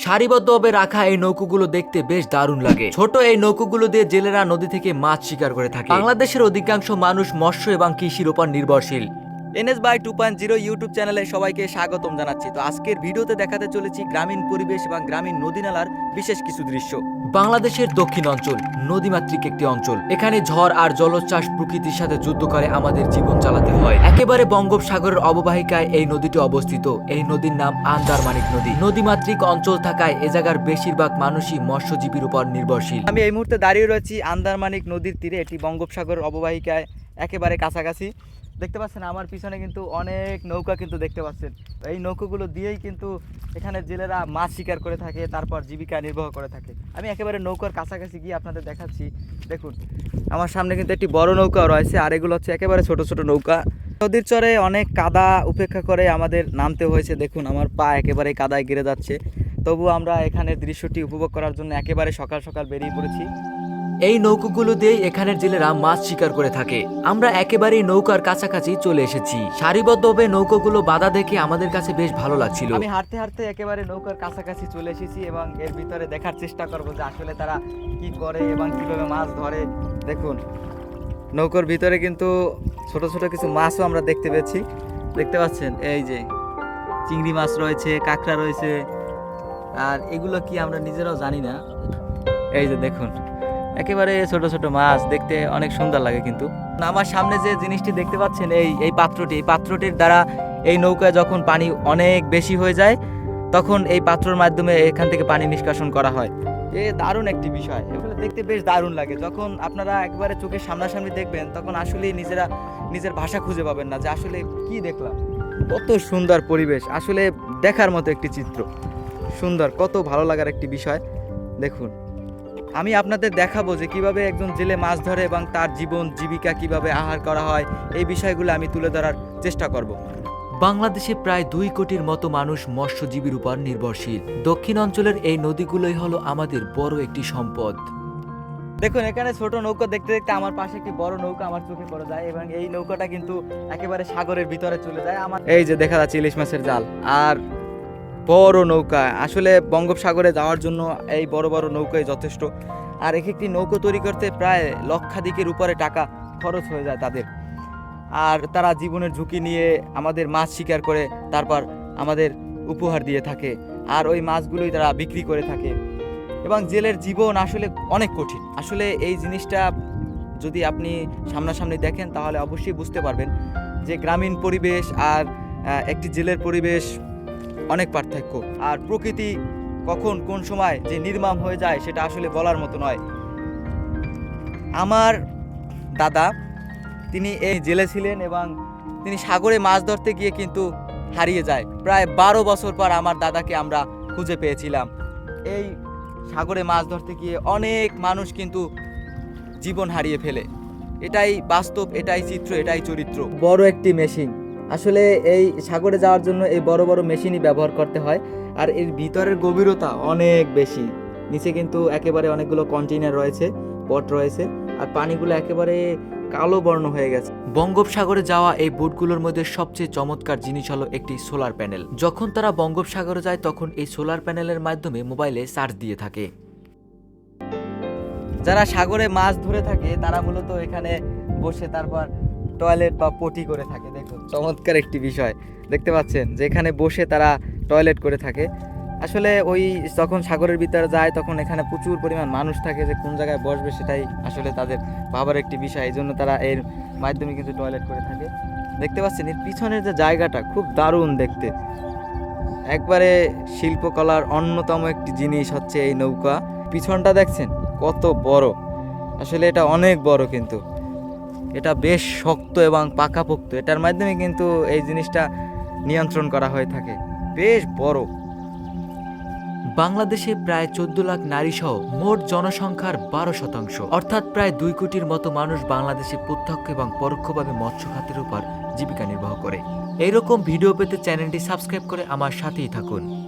সারিবদ্ধভাবে রাখা এই নৌকোগুলো দেখতে বেশ দারুণ লাগে। ছোট এই নৌকোগুলো দিয়ে জেলেরা নদী থেকে মাছ শিকার করে থাকে। বাংলাদেশের অধিকাংশ মানুষ মৎস্য এবং কৃষির উপর নির্ভরশীল। NS by two point zero YouTube চ্যানেলে সবাইকে স্বাগতম জানাচ্ছি। তো আজকের ভিডিওতে দেখাতে চলেছি গ্রামীণ পরিবেশ এবং গ্রামীণ নদী নালার বিশেষ কিছু দৃশ্য। বাংলাদেশের দক্ষিণ অঞ্চল নদীমাতৃক একটি অঞ্চল। এখানে ঝড় আর জলোচ্ছ্বাস প্রকৃতির সাথে যুদ্ধ করে আমাদের জীবন চালাতে হয়। একেবারে বঙ্গোপসাগরের অববাহিকায় এই নদীটি অবস্থিত। এই নদীর নাম আন্দারমানিক নদী। নদীমাতৃক অঞ্চল থাকায় এ জায়গার বেশিরভাগ মানুষই মৎস্যজীবীর উপর নির্ভরশীল। আমি এই মুহূর্তে দাঁড়িয়ে রয়েছি আন্দারমানিক নদীর তীরে। এটি বঙ্গোপসাগর অববাহিকায় একেবারে কাছাকাছি। দেখতে পাচ্ছেন, আমার পিছনে কিন্তু অনেক নৌকা কিন্তু দেখতে পাচ্ছেন। এই নৌকাগুলো দিয়েই কিন্তু এখানে জেলেরা মাছ শিকার করে থাকে, তারপর জীবিকা নির্বাহ করে থাকে। আমি একেবারে নৌকার কাছাকাছি গিয়ে আপনাদের দেখাচ্ছি। দেখুন, আমার সামনে কিন্তু একটি বড় নৌকা রয়েছে, আর এগুলো হচ্ছে একেবারে ছোট ছোট নৌকা। নদীর চরে অনেক কাদা উপেক্ষা করে আমাদের নামতে হয়েছে। দেখুন, আমার পা একেবারে কাদায় গিরে যাচ্ছে। তবু আমরা এখানে দৃশ্যটি উপভোগ করার জন্য একেবারে সকাল সকাল বেরিয়ে পড়েছি। এই নৌকোগুলো দিয়েই এখানের জেলেরা মাছ শিকার করে থাকে। আমরা একেবারেই নৌকার কাছাকাছি চলে এসেছি। সারিবদ্ধভাবে নৌকোগুলো বাধা দেখে আমাদের কাছে বেশ ভালো লাগছিল। আমি হাঁটতে হাঁটতে একেবারে নৌকার কাছাকাছি চলে এসেছি এবং এর ভিতরে দেখার চেষ্টা করব যে আসলে তারা কি করে এবং কীভাবে মাছ ধরে। দেখুন, নৌকার ভিতরে কিন্তু ছোট ছোট কিছু মাছও আমরা দেখতে পেয়েছি। দেখতে পাচ্ছেন? এই যে চিংড়ি মাছ রয়েছে, কাঁকড়া রয়েছে। আর এগুলো কি আমরা নিজেরাও জানি না। এই যে দেখুন একেবারে ছোট ছোট মাছ, দেখতে অনেক সুন্দর লাগে কিন্তু। আমার সামনে যে জিনিসটি দেখতে পাচ্ছেন, এই এই পাত্রটি, এই পাত্রটির দ্বারা এই নৌকায় যখন পানি অনেক বেশি হয়ে যায়, তখন এই পাত্রর মাধ্যমে এখান থেকে পানি নিষ্কাশন করা হয়। এ দারুণ একটি বিষয়। এগুলো দেখতে বেশ দারুণ লাগে। যখন আপনারা একবারে চোখের সামনাসামনি দেখবেন, তখন আসলেই নিজেরা, নিজের ভাষা খুঁজে পাবেন না যে আসলে কি দেখলাম। কত সুন্দর পরিবেশ। আসলে দেখার মতো একটি চিত্র। সুন্দর, কত ভালো লাগার একটি বিষয়। দেখুন। আমি আপনাদের দেখাবো যে কীভাবে একজন জেলে মাছ ধরে এবং তার জীবন জীবিকা কীভাবে আহার করা হয় এই বিষয়গুলো আমি তুলে ধরার চেষ্টা করব। বাংলাদেশে প্রায় দুই কোটির মতো মানুষ মৎস্যজীবীর উপর নির্ভরশীল। দক্ষিণ অঞ্চলের এই নদীগুলোই হলো আমাদের বড় একটি সম্পদ। দেখুন এখানে ছোট নৌকা দেখতে দেখতে আমার পাশে একটি বড় নৌকা আমার চোখে পড়ে যায় এবং এই নৌকাটা কিন্তু একেবারে সাগরের ভিতরে চলে যায়। আমার এই যে দেখা যাচ্ছে ইলিশ মাছের জাল। আর বড় নৌকা। আসলে বঙ্গোপসাগরে যাওয়ার জন্য এই বড় বড় নৌকাই যথেষ্ট। আর এক একটি নৌকো তৈরি করতে প্রায় লক্ষাধিকের উপরে টাকা খরচ হয়ে যায় তাদের। আর তারা জীবনের ঝুঁকি নিয়ে আমাদের মাছ শিকার করে, তারপর আমাদের উপহার দিয়ে থাকে। আর ওই মাছগুলোই তারা বিক্রি করে থাকে। এবং জেলের জীবন আসলে অনেক কঠিন। আসলে এই জিনিসটা যদি আপনি সামনাসামনি দেখেন, তাহলে অবশ্যই বুঝতে পারবেন যে গ্রামীণ পরিবেশ আর একটি জেলের পরিবেশ অনেক পার্থক্য। আর প্রকৃতি কখন কোন সময় যে নির্মাম হয়ে যায় সেটা আসলে বলার মতো নয়। আমার দাদা, তিনি এই জেলে ছিলেন এবং তিনি সাগরে মাছ ধরতে গিয়ে কিন্তু হারিয়ে যায়। প্রায় বারো বছর পর আমার দাদাকে আমরা খুঁজে পেয়েছিলাম। এই সাগরে মাছ ধরতে গিয়ে অনেক মানুষ কিন্তু জীবন হারিয়ে ফেলে। এটাই বাস্তব, এটাই চিত্র, এটাই চরিত্র। বড় একটি মেশিন। আসলে এই সাগরে যাওয়ার জন্য এই বড় বড় মেশিনই ব্যবহার করতে হয়। আর এর ভিতরের গভীরতা অনেক বেশি। নিচে কিন্তু একেবারে অনেকগুলো কন্টেইনার রয়েছে পট রয়েছে, আর পানিগুলো একেবারে কালো বর্ণ হয়ে গেছে। বঙ্গোপসাগরে যাওয়া এই বোটগুলোর মধ্যে সবচেয়ে চমৎকার জিনিস হলো একটি সোলার প্যানেল। যখন তারা বঙ্গোপসাগরে যায়, তখন এই সোলার প্যানেলের মাধ্যমে মোবাইলে চার্জ দিয়ে থাকে। যারা সাগরে মাছ ধরে থাকে, তারা মূলত এখানে বসে তারপর টয়লেট বা পটি করে থাকে। চমৎকার একটি বিষয়। দেখতে পাচ্ছেন যে এখানে বসে তারা টয়লেট করে থাকে। আসলে ওই যখন সাগরের ভিতরে যায়, তখন এখানে প্রচুর পরিমাণ মানুষ থাকে যে কোন জায়গায় বসবে সেটাই আসলে তাদের ভাবার একটি বিষয়। এই জন্য তারা এর মাধ্যমে কিন্তু টয়লেট করে থাকে। দেখতে পাচ্ছেন, এর পিছনের যে জায়গাটা খুব দারুণ দেখতে। একবারে শিল্পকলার অন্যতম একটি জিনিস হচ্ছে এই নৌকা। পিছনটা দেখছেন, কত বড়। আসলে এটা অনেক বড় কিন্তু। এটা বেশ শক্ত এবং পাকাপোক্ত। এটার মাধ্যমে কিন্তু এই জিনিসটা নিয়ন্ত্রণ করা হয়ে থাকে। বেশ বড়। বাংলাদেশে প্রায় চোদ্দ লাখ নারী সহ মোট জনসংখ্যার বারো শতাংশ। অর্থাৎ প্রায় দুই কোটির মতো মানুষ বাংলাদেশে প্রত্যক্ষ এবং পরোক্ষভাবে মৎস্য খাতের উপর জীবিকা নির্বাহ করে। এইরকম ভিডিও পেতে চ্যানেলটি সাবস্ক্রাইব করে আমার সাথেই থাকুন।